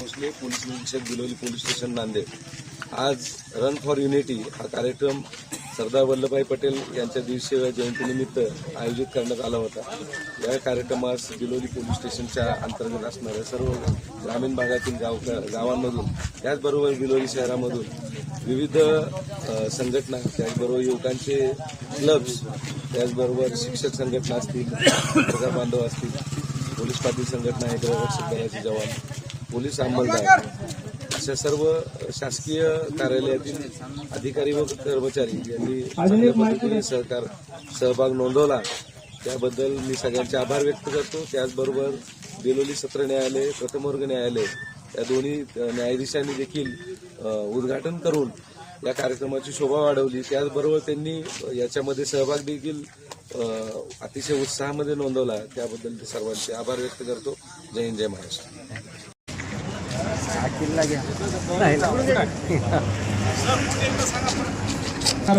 Bhosale police निरीक्षक Biloli police station Nanded. आज run for unity हा कार्यक्रम सरदार वल्लभभाई पटेल यांच्या दीडशेव्या जयंतीनिमित्त आयोजित करण्यात आला होता. या कार्यक्रमास बिलोली पोलीस स्टेशनच्या अंतर्गत असणाऱ्या सर्व ग्रामीण भागातील गाव गावांमधून त्याचबरोबर बिलोली शहरामधून विविध संघटना त्याचबरोबर युवकांचे क्लब्स त्याचबरोबर शिक्षक संघटना असतील बांधव असतील पोलीस पाटील संघटना आहे रक्षक दलाचे जवान. पोलीस अंमलदार. अशा सर्व शासकीय कार्यालयातील अधिकारी व कर्मचारी यांनी चांगल्या पद्धतीने सहकार सहभाग नोंदवला. त्याबद्दल मी सगळ्यांचे आभार व्यक्त करतो. त्याचबरोबर बेलोली सत्र न्यायालय प्रथमवर्ग न्यायालय या दोन्ही न्यायाधीशांनी देखील उद्घाटन करून या कार्यक्रमाची शोभा वाढवली. त्याचबरोबर त्यांनी याच्यामध्ये सहभाग देखील अतिशय उत्साहामध्ये नोंदवला त्याबद्दल ते सर्वांचे आभार व्यक्त करतो. जय हिंद जय महाराष्ट्र.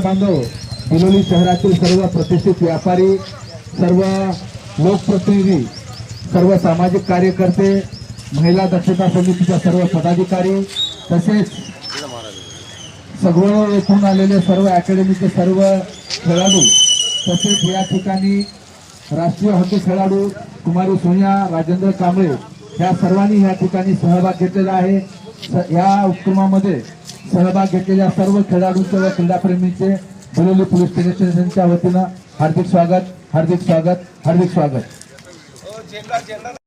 बांधव. बिलोली शहरातील सर्व प्रतिष्ठित व्यापारी सर्व लोकप्रतिनिधी सर्व सामाजिक कार्यकर्ते महिला दक्षता समितीच्या सर्व पदाधिकारी तसेच सगळं येथून आलेले सर्व अकॅडमीचे सर्व खेळाडू तसेच या ठिकाणी राष्ट्रीय हॉकी खेळाडू कुमारी सोनिया राजेंद्र कांबळे ह्या सर्वांनी या ठिकाणी सहभाग घेतलेला आहे. या उपक्रमामध्ये सहभाग घेतलेल्या सर्व खेळाडूंचे व क्रीडाप्रेमींचे बिलोली पोलीस स्टेशनच्या वतीनं हार्दिक स्वागत हार्दिक स्वागत हार्दिक स्वागत.